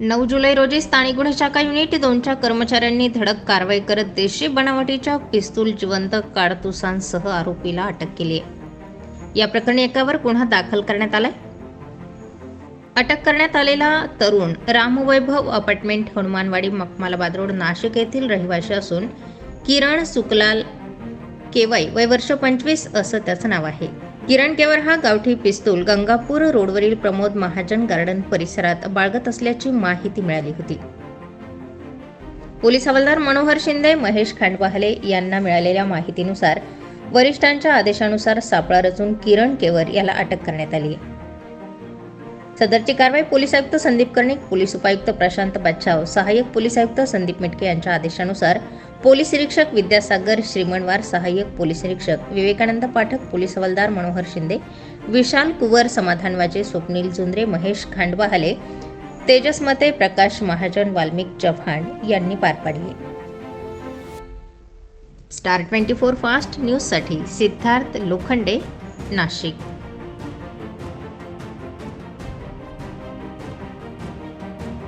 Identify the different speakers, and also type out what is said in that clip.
Speaker 1: नऊ जुलै रोजी स्थानिक गुन्हे शाखा युनिट दोनच्या कर्मचाऱ्यांनी धडक कारवाई करत देशी बनावटीच्या पिस्तूल जिवंत काडतुसांसह आरोपीला अटक केली आहे. या प्रकरणी एकावर गुन्हा दाखल करण्यात आलाय. अटक करण्यात आलेला तरुण रामवैभव अपार्टमेंट हनुमानवाडी मखमालाबाद रोड नाशिक येथील रहिवासी असून किरण सुकलाल केवई वय वर्ष पंचवीस असं त्याचं नाव आहे. किरण केवर हा गावठी पिस्तूल गंगापूर रोडवरील प्रमोद महाजन गार्डन परिसरात बाळगत असल्याची माहिती मिळाली होती. पोलीस हवालदार मनोहर शिंदे महेश खांडवाहले यांना मिळालेल्या माहितीनुसार वरिष्ठांच्या आदेशानुसार सापळा रचून किरण केवर याला अटक करण्यात आली. सदरची कारवाई पोलीस आयुक्त संदीप कर्णिक पोलीस उपायुक्त प्रशांत बच्छाव सहाय्यक पोलीस आयुक्त संदीप मिटके यांच्या आदेशानुसार पोलीस निरीक्षक विद्यासागर श्रीमणवार सहाय्यक पोलीस निरीक्षक विवेकानंद पाठक पोलीस हवालदार मनोहर शिंदे विशाल कुवर समाधान वाजे स्वप्नील जुंद्रे महेश खांडवाहले तेजस मते प्रकाश महाजन वाल्मिक चव्हाण यांनी पार पाडले. स्टार ट्वेंटी फोर फास्ट न्यूजसाठी सिद्धार्थ लोखंडे नाशिक.